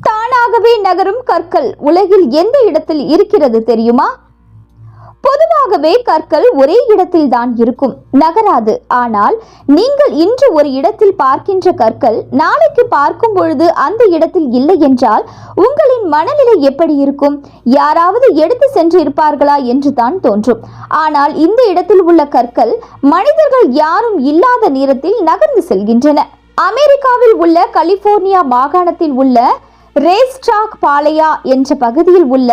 தானாகவே நகரும் கற்கள் உலகில் எந்த இடத்தில் இருக்கிறது தெரியுமா? இயல்பாகவே கற்கள் ஒரே இடத்தில் தான் இருக்கும். நகராது. ஆனால் நீங்கள் இன்று ஒரு இடத்தில் பார்க்கின்ற கற்கள் நாளைக்கு பார்க்கும் பொழுது அந்த இடத்தில் இல்லை என்றால் உங்களின் மனநிலை எப்படி இருக்கும்? யாராவது எடுத்து சென்று இருப்பார்களா என்று தான் தோன்றும். ஆனால் இந்த இடத்தில் உள்ள கற்கள் மனிதர்கள் யாரும் இல்லாத நேரத்தில் நகர்ந்து செல்கின்றன. அமெரிக்காவில் உள்ள கலிபோர்னியா மாகாணத்தில் உள்ள ரேஸ்டாக் பாளையா என்ற பகுதியில் உள்ள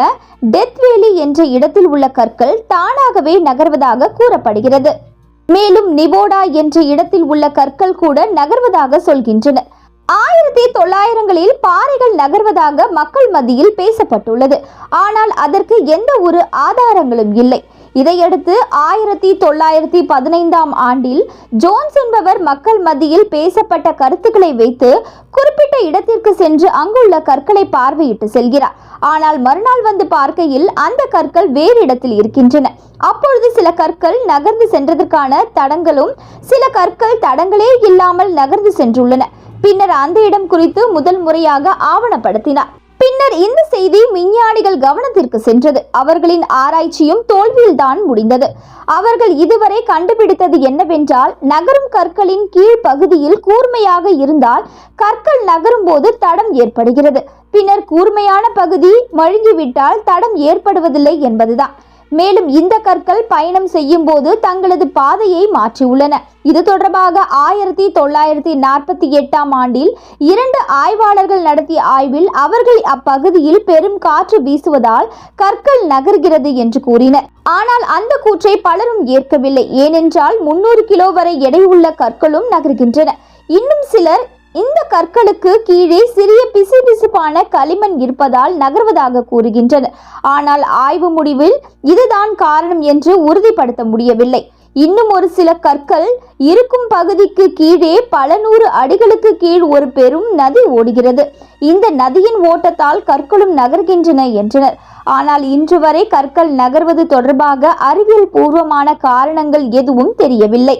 டெத் வேலி என்ற இடத்தில் உள்ள கற்கள் தானாகவே நகர்வதாக கூறப்படுகிறது. மேலும் நிவோடா என்ற இடத்தில் உள்ள கற்கள் கூட நகர்வதாக சொல்கின்றனர் ஆயிரத்தி தொள்ளாயிரங்களில் பாறைகள் நகர்வதாக மக்கள் மத்தியில் பேசப்பட்டுள்ளது. ஆனால் அதற்கு எந்த ஒரு ஆதாரங்களும் இல்லை. இதையடுத்து ஆயிரத்தி தொள்ளாயிரத்தி பதினைந்தாம் ஆண்டில் ஜோன்ஸ் என்பவர் மக்கள் மத்தியில் பேசப்பட்ட கருத்துக்களை வைத்து குறிப்பிட்ட இடத்திற்கு சென்று அங்குள்ள கற்களை பார்வையிட்டு செல்கிறார். ஆனால் மறுநாள் வந்து பார்க்கையில் அந்த கற்கள் வேறு இடத்தில் இருக்கின்றன. அப்பொழுது சில கற்கள் நகர்ந்து சென்றதற்கான தடங்களும் சில கற்கள் தடங்களே இல்லாமல் நகர்ந்து சென்றுள்ளன. பின்னர் அந்த இடம் குறித்து முதல் முறையாக ஆவணப்படுத்தினார். பின்னர் இந்த செய்தி விஞ்ஞானிகள் கவனத்திற்கு சென்றது. அவர்களின் ஆராய்ச்சியும் தோல்வியில்தான் முடிந்தது. அவர்கள் இதுவரை கண்டுபிடித்தது என்னவென்றால் நகரும் கற்களின் கீழ் பகுதியில் கூர்மையாக இருந்தால் கற்கள் நகரும் போது தடம் ஏற்படுகிறது. பின்னர் கூர்மையான பகுதி மழுங்கிவிட்டால் தடம் ஏற்படுவதில்லை என்பதுதான். மேலும் இந்த கற்கள் பயணம் செய்யும் போது தங்களது பாதையை மாற்றியுள்ளன. இது தொடர்பாக ஆயிரத்தி தொள்ளாயிரத்தி நாற்பத்தி எட்டாம் ஆண்டில் இரண்டு ஆய்வாளர்கள் நடத்திய ஆய்வில் அவர்கள் அப்பகுதியில் பெரும் காற்று வீசுவதால் கற்கள் நகர்கிறது என்று கூறினர். ஆனால் அந்த கூற்றை பலரும் ஏற்கவில்லை. ஏனென்றால் முன்னூறு கிலோ வரை எடையுள்ள கற்களும் நகர்கின்றன. இன்னும் சிலர் இந்த கற்களுக்கு கீழே சிறிய பிசுபிசுப்பான களிமண் இருப்பதால் நகர்வதாக கூறுகின்றனர் ஆனால் ஆய்வு முடிவில் இதுதான் காரணம் என்று உறுதிப்படுத்த முடியவில்லை. இன்னும் ஒரு சில கற்கள் இருக்கும் பகுதிக்கு கீழே பல நூறு அடிகளுக்கு கீழ் ஒரு பெரும் நதி ஓடுகிறது. இந்த நதியின் ஓட்டத்தால் கற்களும் நகர்கின்றன என்றனர். ஆனால் இன்று வரை கற்கள் நகர்வது தொடர்பாக அறிவியல் பூர்வமான காரணங்கள் எதுவும் தெரியவில்லை.